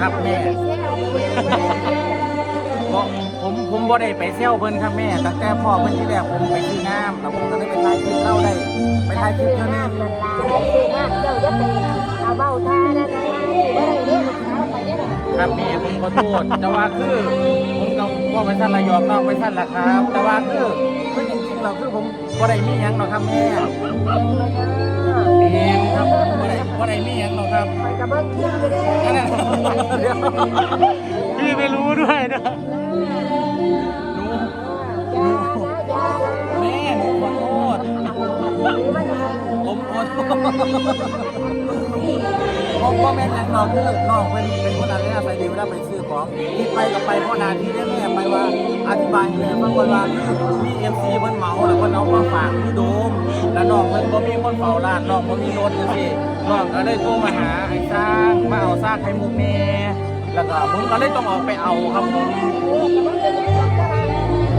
ครับแม่ก็ผมผมบ่ได้ไปเที่ยวเพิ่นครับแม่ตั้งแต่พ่อเพิ่นที่แรกผมไปซื้อน้ำแล้วผมก็ได้ไปถ่ายคลิปเล่าได้ไปถ่ายคลิปเท่านี้นั่นล่ะได้ซื้อน้ำเจ้าจะไปเอาเบ้าท่านั่นนะบ่ได้เด้อลูกสาวไปเด้อครับแม่ผมขอโทษแต่ว่าคือผมก็พ่อไปท่านระยองน้องไปท่านละครับ แต่ว่าคือคือจริงๆเราคือผมบ่ได้มีหยังหรอกครับแม่เองครับ บ่ได้บ่ได้มีหยังหรอกครับไปกับเบิ้งคิ้วอยู่เด้อนั่นน่ะเดี๋ยวพี่ไม่รู้ด้วยนะหนูอย่านะอย่านะแม่หนูขอโทษมันจะผมขอโทษ ผมก็แม่นยังน้องคือน้องเป็นเป็นคนอะไรนะใส่ดีเวลาไปซื้อของที่ไปกับไปเพราะนาที่ได้แม่ไปว่าอธิบายให้แม่ฟังก่อนว่าคือมีเอฟซีเพิ่นเหมาแล้วเพิ่นเอามาฝากที่โดมแล้วน้องเพิ่นบ่มีคนเฝ้าร้านน้องบ่มีรถจังซี่น้องก็เลยโทรมาหาไอ้สร้างมาเอาซากไข่มุกแม่แล้วก็ผมก็เลยต้องออกไปเอาครับผม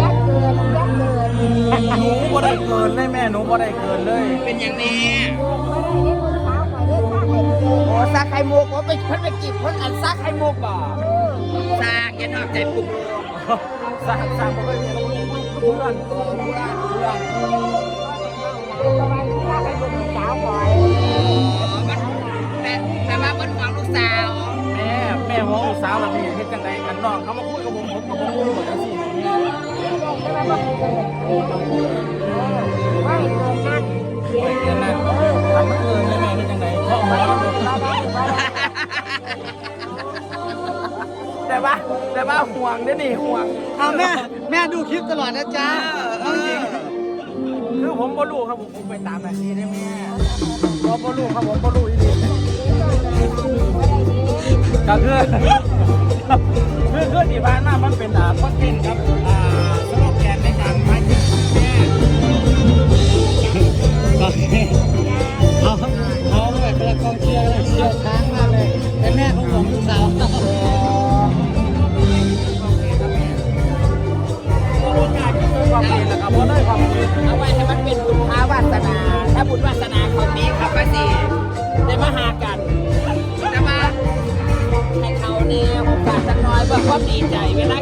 ยัดเกินยัดเกินหนูบ่ได้เกินเลยแม่หนูบ่ได้เกินเลย เป็นอย่างนี้ บ่ได้เด้อลูกสาไปเด้อข้าไปเด้อโอ้ซักไข่มุกโอ้ไปเพิ่นไปจีบเพิ่นอันซักไข่มุกบ่ซากอย่านอกใจปุ๊บสร้างสร้างบ่เคยมีลูกลูกเพื่อนเพื่อนเพื่อนประมาณข้าไปเด้อลูกสาวก่อนแต่แต่ว่าเพิ่นหวังลูกสาว แม่แม่หัวลูกสาวแบบนี้เฮ็ดจังไดกันน้องเขามาคุยกับผมผมก็บ่รู้หมดจังซี่ไม่เกินนั่นไปเรียนนั่นทำเกินเลย แม่เฮ็ดจังไดเพราะหมอแต่ว่าแต่ว่าห่วงเด้อนี่ห่วง เอาแม่ แม่ดูคลิปตลอดนะจ๊ะเออคือผมบ่รู้ครับผมผมไปตามหน้าที่ได้แม่บ่บ่รู้ครับผมบ่รู้อีหลีก็คือคือคือที่ผ่านมามันเป็นอ่าคอนเทนต์ครับอ่า เอาเป็นกองเชียร์เลยเชียร์ช้างมากเลยแต่แม่เขาห่วงลูกสาวความดีแล้วครับบ่ได้ความดีเอาไว้ให้มันเป็นบุญพาวาสนา ถ้าบุญวาสนาคนนี้ครับว่าสิได้มาหากันแต่ว่าให้เขาเนี่ยโอกาสสักน้อยเพื่อความดีใจเวลา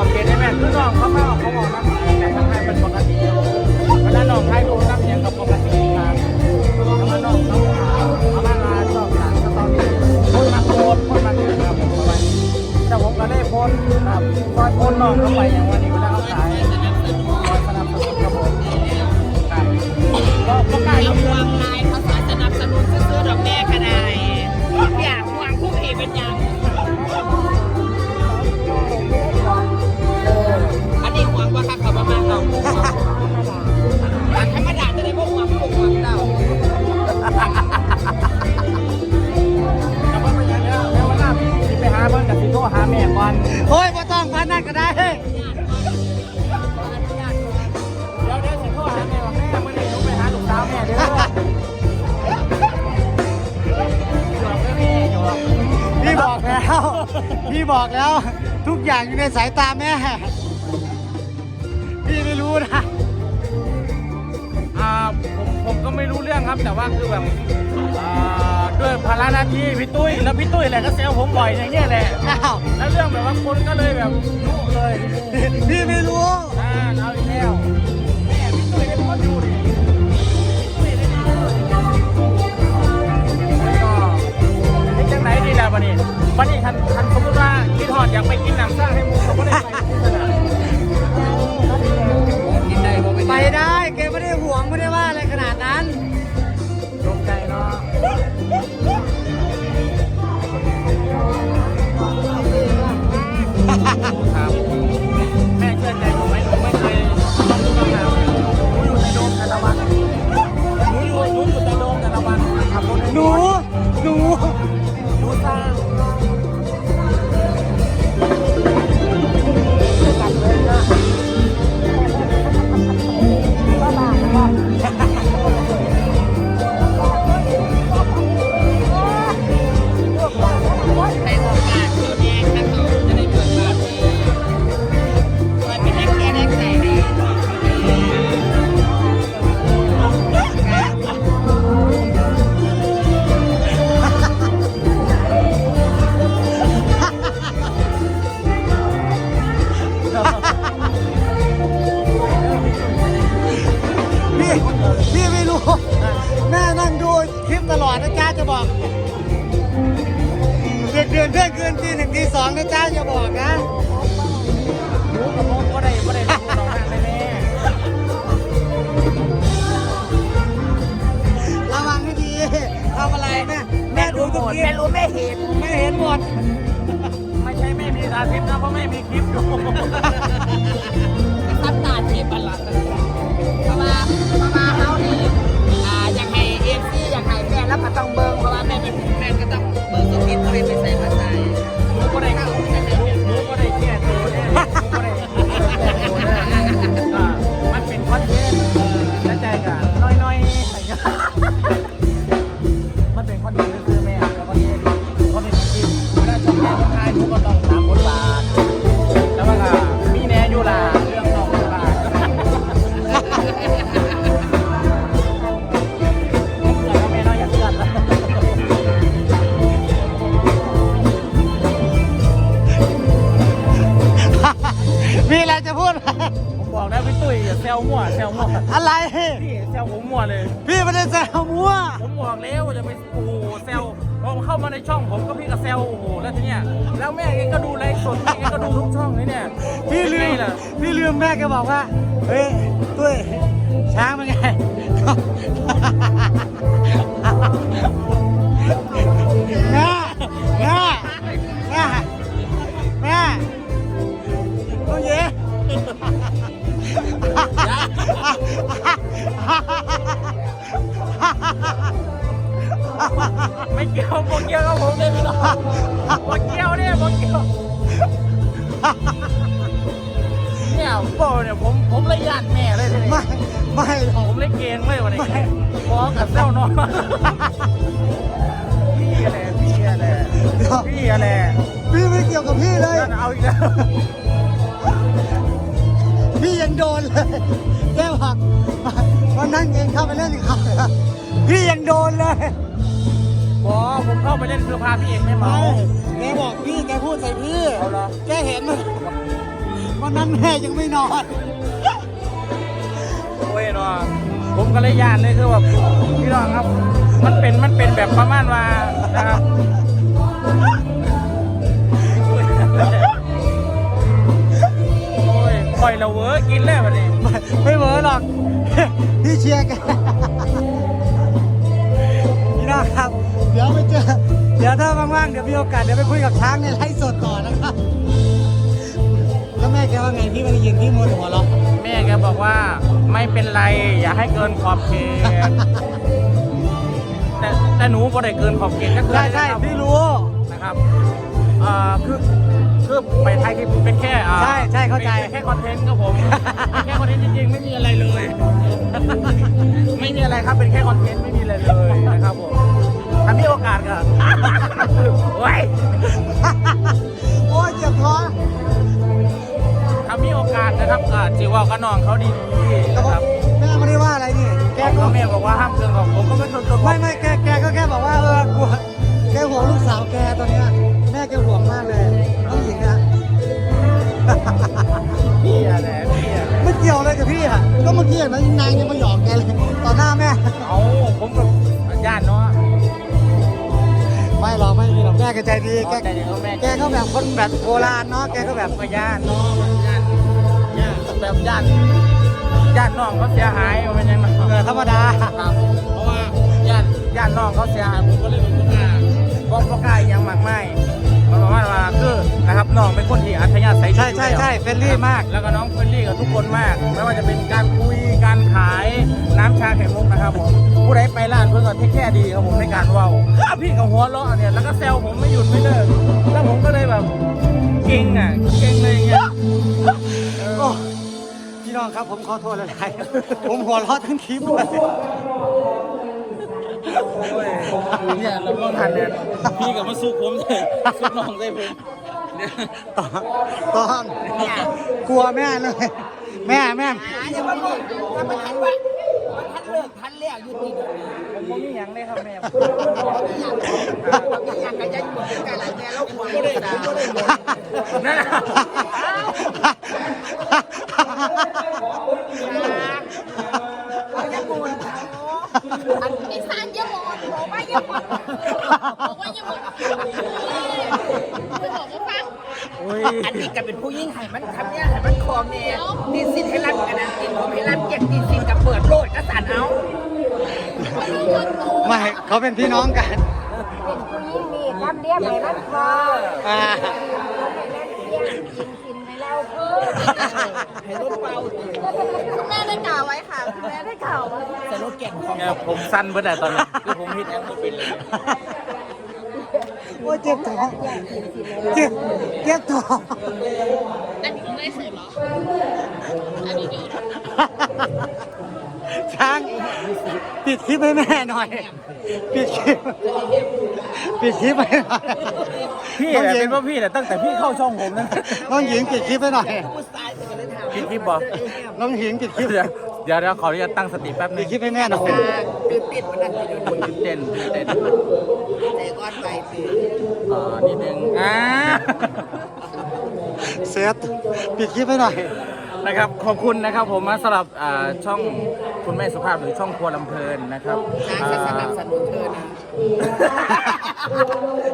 อบเขตได้แม่คือน้องเขามาเขาบอกนะแต่ทำให้เป็นปกติเวลาน้องให้ดูน้ำเสียงกับปกติครับแล้วมาน้องเขาเอามาลาชอบหลังสตอรี่คนมาโพสคนมาเกิดครับผมประมาณนี้แต่ผมก็ได้โพสครับคอยโพสน้องเข้าไปอย่างวันนี้เวลาเขาขายคอยสนับสนุนครับผมครับก็ก็ใกลาหวงหลายเขาาแม่ก่อนโอ้ยไม่ต้องพันนั่นก็ได้เดี๋ยวเดี๋ยวสิโทรหาแม่ว่าแม่เมื่อนี้หนูไปหาลูกสาวแม่เด้อหยอกไม่มีหยอกพี่บอกแล้วพี่บอกแล้ว ทุกอย่างอยู่ในสายตาแม่ พี่ไม่รู้นะอ่าผมผมก็ไม่รู้เรื่องครับแต่ว่าคือแบบอ่าด้วย ภาระหน้าที่พี่ตุ้ยแล้วพี่ตุ้ยแหละก็แซวผมบ่อยอย่างเงี้ยแหละอ้าวแล้วเรื่องแบบว่าคนก็เลยแบบรู้เลยพี่ไม่รู้อ่าเอาอีกแล้วแม่พี่ตุ้ยได้พูดอยู่ดิพี่ตุ้ยได้พูดอยู่แล้วก็ไอ้จังไหนดีล่ะวันนี้วันนี้ทันทันสมมติว่าคิดหอดอยากไปกินหนังสร้างให้หมูเขาก็ได้ไปที่สนามกินได้บ่ไปได้แกไม่ได้ บอกแล้วจะไปโอ้โหแซวพอผมเข้ามาในช่องผมก็พี่ก็แซวโอ้โหแล้วทีเนี้ยแล้วแม่แกก็ดูไลฟ์สดแม่แกก็ดูทุกช่องเลยเนี่ยพี่ลืเป็นมไงล่ะพี่ลืมแม่แกบอกว่าเฮ้ยตุ้ยช้างเป็นไงแม่ ไม่เกี่ยวโมเกี่ยวกับผมเลยพี่น้องโมเกี่ยวเนี่ยโมเกี่ยวเนี่ยโบเนี่ยผมผมเลยญาติแม่เลยทีนี้ไม่ไม่หรอกผมเลยเกณฑ์เลยวันนี้ไม่ฟ้องกับแซวนอนพี่อะไรพี่อะไรพี่อะไรพี่ไม่เกี่ยวกับพี่เลยเอาอีกแล้วพี่ยังโดนเลยแกบอกวันนั้นเองเข้าไปเล่นอีกครั้งพี่ยังโดนเลย บอผมเข้าไปเล่นคือพาพี่เองไม่เมาไม่แกบอกพี่แกพูดใส่พี่เอาเหรอ แกเห็นมันวันนั้นแม่ยังไม่นอน โอ้ยเนาะผมก็เลยยานเลยคือแบบพี่น้องครับ มันเป็นมันเป็นแบบประมาณว่านะครับโอ้ยปล่อยเราเวอร์กินแล้ววันนี้ไม่ไม่เหวอหรอก พี่เชียร์แกพี่น้องครับเดี๋ยวไปเจอ เดี๋ยวถ้าว่างๆ เดี๋ยวมีโอกาสเดี๋ยวไปคุยกับช้างในไลฟ์สดต่อนะครับ แล้วแม่แกว่าไงพี่ไม่ได้ยินพี่มัวแต่หัวเราะแม่แกบอกว่าไม่เป็นไร อย่าให้เกินขอบเขตแต่แต่หนูก็ได้เกินขอบเขตก็คือใช่ใช่พี่รู้ นะครับอ่าคือคือไปไทยที่เป็นแค่อ่าใช่ใช่เข้าใจเป็นแค่คอนเทนต์ครับผมเป็นแค่คอนเทนต์จริงๆไม่มีอะไรเลย ไม่มีอะไรครับเป็นแค่คอนเทนต์ไม่มีอะไรเลยนะครับผม ถ้ามีโอกาสก็ โอ้ยโอ้ยเจ็บท้องถ้ามีโอกาสนะครับอ่าจีว่ากับน้องเขาดีๆแต่นะคว่ารับ แบบคนแบบโบราณเนาะแกก็แบบก็ญาติเนาะญาติญาติแบบญาติญาติน้องเขาเสียหายมันเป็นยังไงเออธรรมดาครับเพราะว่าญาติญาติน้องเขาเสียหายผมก็เลยไม่กล้าบอกบ่กล้าอหยังมากไม่มัน ประมาณว่าคือนะครับน้องเป็นคนที่อัธยาศัยดีใช่ใช่ใช่เฟรนลี่มาก แล้วก็น้องเฟรนลี่กับทุกคนมากไม่ว่าจะเป็นการคุยการขายน้ำชาไข่มุกนะครับผมผู้ใดไปร้านเพื่อนก็เทคแค่ดีครับผมในการเว้าอ้าวพี่กับหัวเราะเนี่ยแล้วก็แซวผมไม่หยุดไม่เลิกแล้วผมก็เลยแบบเก่งอะเก่งเลยอย่างเงี้ยโอ้พี่น้องครับผมขอโทษหลายๆผมหัวเราะทั้งคลิปเลยโอ้ย เนี่ยเราต้องทันเนี่ยพี่กับมาสู้ผมเลยสู้น้องได้ผมเนี่ยตอนกลัวแม่เลย แม่แม่หาอย่ามาบอกถ้ามันทันว่ามันทันเลิกทันแล้วอยู่ที่เดิมผมบ่มีหยังเลยครับแม่อยากกันจะอยู่กันหลายแม่แล้วควรได้ได้นั่นน่ะเขาจะมูลเขา อันนี้สร้างเยอะหมดบอกว่าเยอะหมดบ อกว่าเยอะหมดไม่บอกว่าฟังโอ้ยอันนี้ก็เป็นผู้ยิ่งให้มันทำเนี่ยให้มันคลองเนี่ยตีสินให้รัดกันนะตีนผมให้รัดเก็บตีสินกับเปิดโลดก็สั่นเอาไม่เขาเป็นพี่น้องกันเป็นผู้หญิงมีทำเลี้ยงให้มันพออ่าเลี้ยงกินกินไปแล้วเพิ่มให้รถเป่าตีคุณแม่ได้กล่าวไว้ค่ะคุณแม่ได้กล่าวไว้แต่รถเก่งของเนี่ยผมสั้นเบิดแต่ตอนนี้คือผมฮิตแอมโมบินเลย โอ้ยเจ็บท้องเจ็บเจ็บท้องอันนี้ไม่ใส่หรอ อันนี้ดูช้างปิดคลิปให้แม่หน่อย ปิดคลิปปิดคลิปให้หน่อยพี่น้องหญิเป็งนว่าพี่แหละตั้งแต่พี่เข้าช่องผมนั้นน้องหญิงปิดคลิปให้หน่อย ผู้ชายจะเลยถามพี่คลิปบอกน้องหญิงปิดคลิปเดี๋ยว ดี๋ยวเดี๋ยวขออนุญาตตั้งสติแป๊บนึปิดงคลิปให้แม่หน่อยตื่นติดมันนั่นอยู่ตื่นเต้นตื่นเต้นใจก้อนไปตื่นอ่านิดนึงอ่า เซตปิดคลิปให้หน่อย นะครับขอบคุณนะครับผมสำหรับอ่าช่อง คุณแม่สุภาพหรือช่องครัวลำเพลินนะครับช้างจะสนับสนุนเธอนะ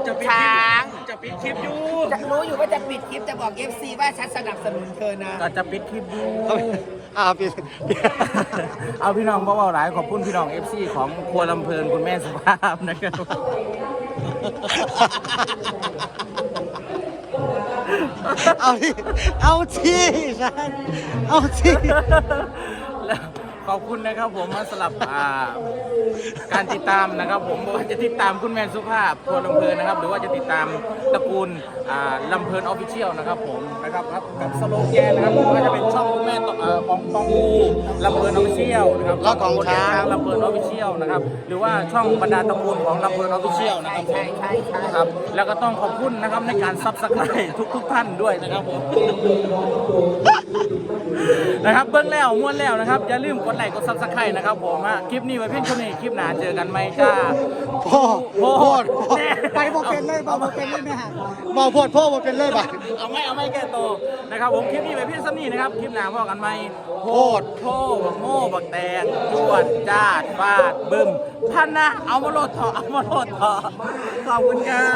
จะปิดช้าง จะปิดคลิปอยู่จะรู้อยู่ว่าจะปิดคลิปจะบอก FC ว่าฉันสนับสนุนเธอนะ ก็จะปิดคลิปอยู่ อ่าปิดเอาพี่น้องเบาๆหลายขอบคุณพี่น้อง FC ของครัวลำเพลินคุณแม่สุภาพนะครับเอาที่เอาที่ช้างเอาที่แล้ว ขอบคุณนะครับผมสำหรับอ่าการติดตามนะครับ ผมไม่ว่าจะติดตามคุณแมนสุภาพครัวลำเพลินนะครับ หรือว่าจะติดตามตระกูลอ่าลำเพลินออฟฟิเชียลนะครับผมนะครับครับกับสโลแกนนะครับผมว่าจะเป็นช่องคุณแม่ตเอ่อของตองอูลำเพลินออฟฟิเชียลนะครับแล้วของช้าง ลำเพลินออฟฟิเชียลนะครับหรือว่าช่องบรรดาตระกูลของลำเพลินออฟฟิเชียลนะครับผม ใช่ใช่ใช่นะครับ แล้วก็ต้องขอบคุณนะครับในการซับสไครต์ทุกทุกๆท่านด้วยนะครับผม นะครับเบิ้งแล้วม้วนแล้วนะครับอย่าลืมกดไลค์กดซับสไครต์นะครับผมฮะคลิปนี้ไว้เพียงเท่านี้คลิปหน้าเจอกันไหมจ้าพ่อโพโพดดไปบอกเป็นเลยบอกบ่เป็นเลยแม่บอกโพดพ่อบอกเป็นเลยบ่เอาไม่เอาไม่แก้โตวนะครับผมคลิปนี้ไว้เพียงเท่านี้นะครับคลิปหน้าพอกันไหมโพดโพบักโม่บักแตงจวดจาดฟาดบึ้มท่านนะเอามาโหลดเถอะเอามาโหลดเถอะขอบคุณครับ